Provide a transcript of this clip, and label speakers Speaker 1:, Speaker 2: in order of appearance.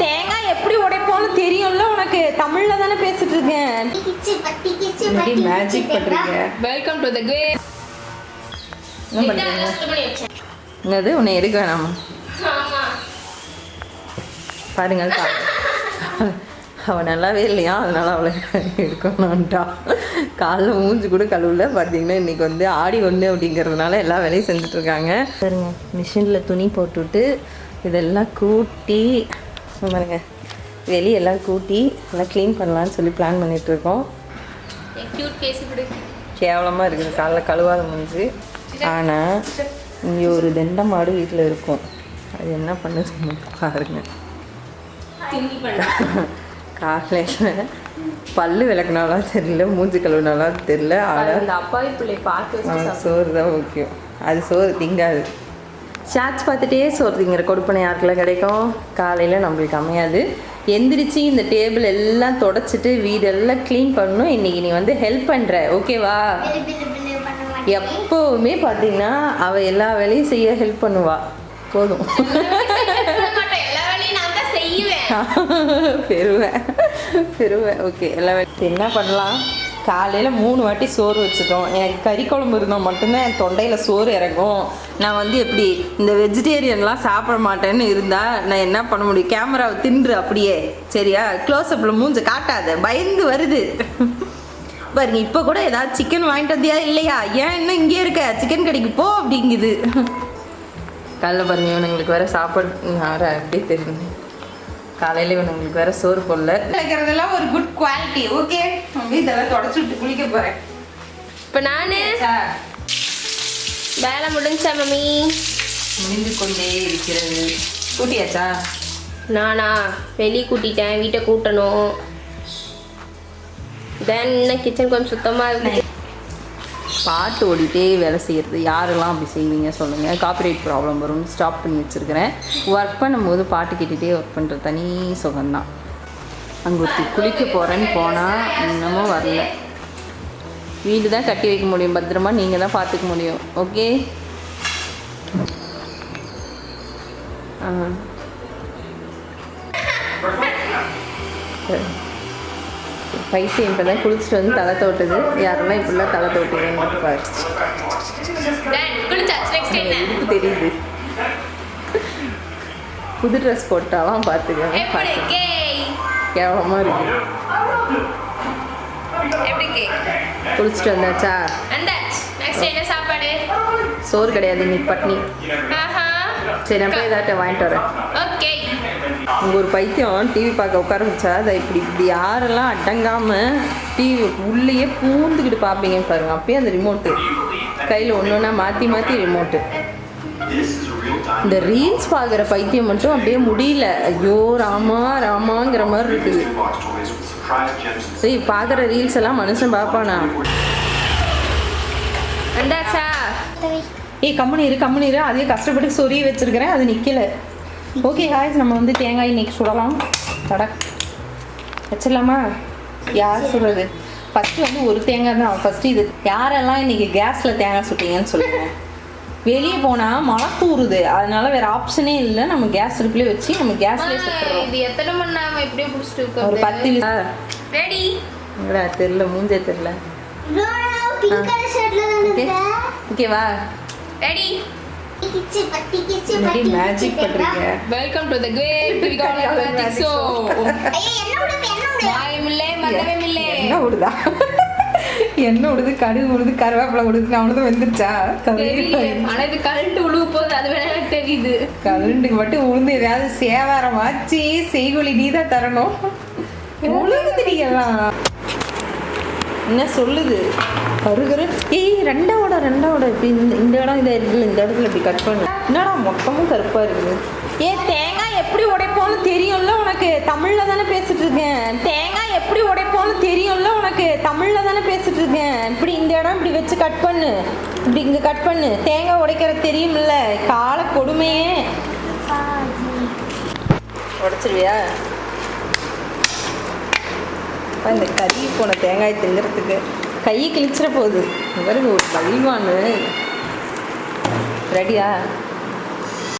Speaker 1: தேங்காய் எப்படி உடைப்போம்னு தெரியும்ல உனக்கு? தமிழ்ல தானே பேசிட்டு இருக்கேன்.
Speaker 2: மேஜிக் பண்றீங்க?
Speaker 1: வெல்கம் டு த கிரே
Speaker 2: என்ன பண்றீங்க? என்னது? உன்னை எடுக்க வேணாமா?
Speaker 3: ஆமா.
Speaker 2: பாருங்க அவள் நல்லாவே இல்லையா? அதனால அவளை எடுக்கணும்ட்டா காலைல மூஞ்சி கூட கழுவுல. பார்த்தீங்கன்னா இன்னைக்கு வந்து ஆடி ஒன்று அப்படிங்கிறதுனால எல்லா வேலையும் செஞ்சுட்டு இருக்காங்க. பாருங்க மிஷினில் துணி போட்டுவிட்டு இதெல்லாம் கூட்டி பாருங்க. வெளியெல்லாம் கூட்டி எல்லாம் க்ளீன் பண்ணலான்னு சொல்லி பிளான்
Speaker 3: விடு
Speaker 2: கேவலமாக இருக்குது. காலைல கழுவாத முடிஞ்சு ஆனால் இங்கே ஒரு தெண்டை மாடு வீட்டில் இருக்கும். அது என்ன பண்ணுது பாருங்க.
Speaker 3: பண்ண
Speaker 2: காலையில் பல்லு விளக்குனாலா தெரியல மூஞ்சி கழுவுனாலா தெரியல. ஆனால் சோறு தான் முக்கியம். அது சோறு திங்காது. ஷார்ட்ஸ் பார்த்துட்டே சோறு திங்கிற கொடுப்பனை யாருக்குள்ள கிடைக்கும்? காலையில் நம்மளுக்கு அமையாது. எந்திரிச்சு இந்த டேபிள் எல்லாம் தொடச்சிட்டு வீடெல்லாம் க்ளீன் பண்ணணும். இன்னைக்கு நீ வந்து ஹெல்ப் பண்ணுற ஓகேவா எப்போவுமே பார்த்தீங்கன்னா அவள் எல்லா வேலையும் செய்ய ஹெல்ப் பண்ணுவா. போதும். பெருவேன் பெருவேன் ஓகே எல்லா வேலையும் என்ன பண்ணலாம்? காலையில் மூணு வாட்டி சோறு வச்சுட்டோம். எனக்கு கறி குழம்பு இருந்தால் மட்டும்தான் என் தொண்டையில் சோறு இறங்கும். நான் வந்து எப்படி இந்த வெஜிடேரியன்லாம் சாப்பிட மாட்டேன்னு இருந்தால் நான் என்ன பண்ண முடியும்? கேமராவை தின்று அப்படியே. சரியா? க்ளோஸ்அப்பில் மூஞ்ச காட்டாத. பயந்து வருது. பாருங்க இப்போ கூட ஏதாவது சிக்கன் வாங்கிட்டு வந்தியா இல்லையா? ஏன் இன்னும் இங்கே இருக்க? சிக்கன் கடைக்கு போ அப்படிங்குது. காலைல பாருங்க இவனுங்களுக்கு வேறு சாப்பாடு. வேற அப்படியே தெரியுது. காலையில இவனுங்களுக்கு வேற சோறு போடல. வைக்கிறதெல்லாம் ஒரு குட் குவாலிட்டி ஓகே இதெல்லாம் தொடச்சு விட்டு குளிக்க போறேன்.
Speaker 3: இப்போ நானு வேலை முடிஞ்சா மம்மி.
Speaker 2: முடிந்து கொண்டே இருக்கிறது. கூட்டியாச்சா?
Speaker 3: நானா? வெளியே கூட்டிட்டேன் வீட்டை கூட்டணும். தென் இன்னும் கிச்சன் கொஞ்சம் சுத்தமாக இருந்துச்சு.
Speaker 2: பாட்டு ஓடிட்டே வேலை செய்கிறது யாரெல்லாம் அப்படி செய்வீங்க சொல்லுங்கள் காப்பிரைட் ப்ராப்ளம் வரும்னு ஸ்டாப் பண்ணி வச்சுருக்கிறேன். ஒர்க் பண்ணும்போது பாட்டு கேட்டுகிட்டே ஒர்க் பண்ணுற தனி சுகம்தான். அங்கே ஒருத்தி குளிக்க போகிறேன்னு போனால் இன்னமும் வரல. வீடு தான் கட்டி வைக்க முடியும். பத்திரமா நீங்கள் தான் பார்த்துக்க முடியும். ஓகே ஆ. சரி. பைத்தியம் இப்போ தான் குளிச்சுட்டு வந்து தலை தோட்டுது. யாரெல்லாம் இப்படிலாம் தலை
Speaker 3: என்ன?
Speaker 2: இதுக்கு தெரியுது? புது ட்ரெஸ் போட்டாலாம் பார்த்துக்கோங்க கேவலமாக இருக்கு? குளிச்சுட்டு வந்தாச்சா? சோறு கிடையாது இன்னைக்கு பட்னி. சரி நான் போய் ஏதாட்ட வாங்கிட்டு வரேன்.
Speaker 3: ஓகே.
Speaker 2: உங்கள் ஒரு பைத்தியம் டிவி பார்க்க உட்கார வச்சா அதை இப்படி இப்படி யாரெல்லாம் அடங்காமல் டிவி உள்ளேயே பூந்துக்கிட்டு பார்ப்பீங்கன்னு பாருங்க. அப்பயே அந்த ரிமோட்டு கையில் ஒன்று ஒன்றா மாற்றி மாற்றி ரிமோட்டு இந்த ரீல்ஸ் பார்க்குற பைத்தியம் மட்டும் அப்படியே முடியல. ஐயோ ராமா ராமாங்கிற மாதிரி இருக்குது. சரி பார்க்குற ரீல்ஸ் எல்லாம் மனுஷன் பார்ப்பானா?
Speaker 3: வந்தாச்சா?
Speaker 2: ஏய் கம்முனு இரு கம்முனு இரு. அதே கஷ்டப்பட்டு சொறி வச்சிருக்கிறேன். அது நிற்கல ஓகே காய்ஸ் நம்ம வந்து தேங்காய் இன்னைக்கு சுடலாம். தட. வச்சிடலாமா? யார் சுடுறது ஃபஸ்ட்டு வந்து ஒரு தேங்காய் தான். ஃபஸ்ட்டு இது. யாரெல்லாம் இன்னைக்கு கேஸில் தேங்காய் சுட்டீங்கன்னு சொல்லுங்கள் வெளியே போனால் மழை தூறுது அதனால வேற ஆப்ஷனே இல்லை. நம்ம கேஸ் அடுப்புலேயே வச்சு நம்ம கேஸ்லேயே சுட்டுறோம்.
Speaker 3: இது எத்தனை மணி நேரம் எப்படியே பிடிச்சிட்டு
Speaker 2: ஒரு
Speaker 3: இருக்கோம்
Speaker 2: பத்து நிமிஷம்.
Speaker 3: ரெடி
Speaker 2: தெரில மூஞ்சே ஓகே ஓகேவா
Speaker 3: ready
Speaker 1: welcome to the great magic show
Speaker 3: ஐயோ என்ன விடுது என்ன
Speaker 1: மந்தகமில்லை
Speaker 2: என்ன விடுது? கடுகு விடுது கருவேப்பிலை விடுது நான் விடுது வந்துருச்சா?
Speaker 1: ஆனா இது கரண்ட் உழுவு போகுது அது வேணா தெரியுது.
Speaker 2: கருண்டுக்கு மட்டும் உளுந்து ஏதாவது சேவாரம் ஆச்சு செய்கொலி நீ தான் தரணும். உழுகுது நீ எல்லாம் என்ன சொல்லுது? கருகரு. ஏய் ரெண்டாவோட ரெண்டாவோட இப்படி இந்த இந்த இடம் இதை இருக்குல்ல இந்த இடத்துல இப்படி கட் பண்ணு. என்னடா மொத்தமும் கருப்பாக இருக்குது ஏ தேங்காய் எப்படி உடைப்போம்னு தெரியும்ல உனக்கு? தமிழ்ல தானே பேசிட்டு இருக்கேன். தேங்காய் எப்படி உடைப்போம்னு தெரியும்ல உனக்கு? தமிழ்ல தானே பேசிட்டு இருக்கேன். இப்படி இந்த இடம் இப்படி வச்சு கட் பண்ணு. இப்படி இங்க கட் பண்ணு. தேங்காய் உடைக்கிறது தெரியும்ல. கால கொடுமையே. உடைச்சிருவியா? அப்போ இந்த கறி போன தேங்காய் திங்கிறதுக்கு கை கிழிச்சிட போகுது. இங்க பாருங்க ஒரு பயில்வான்னு ரெடியா?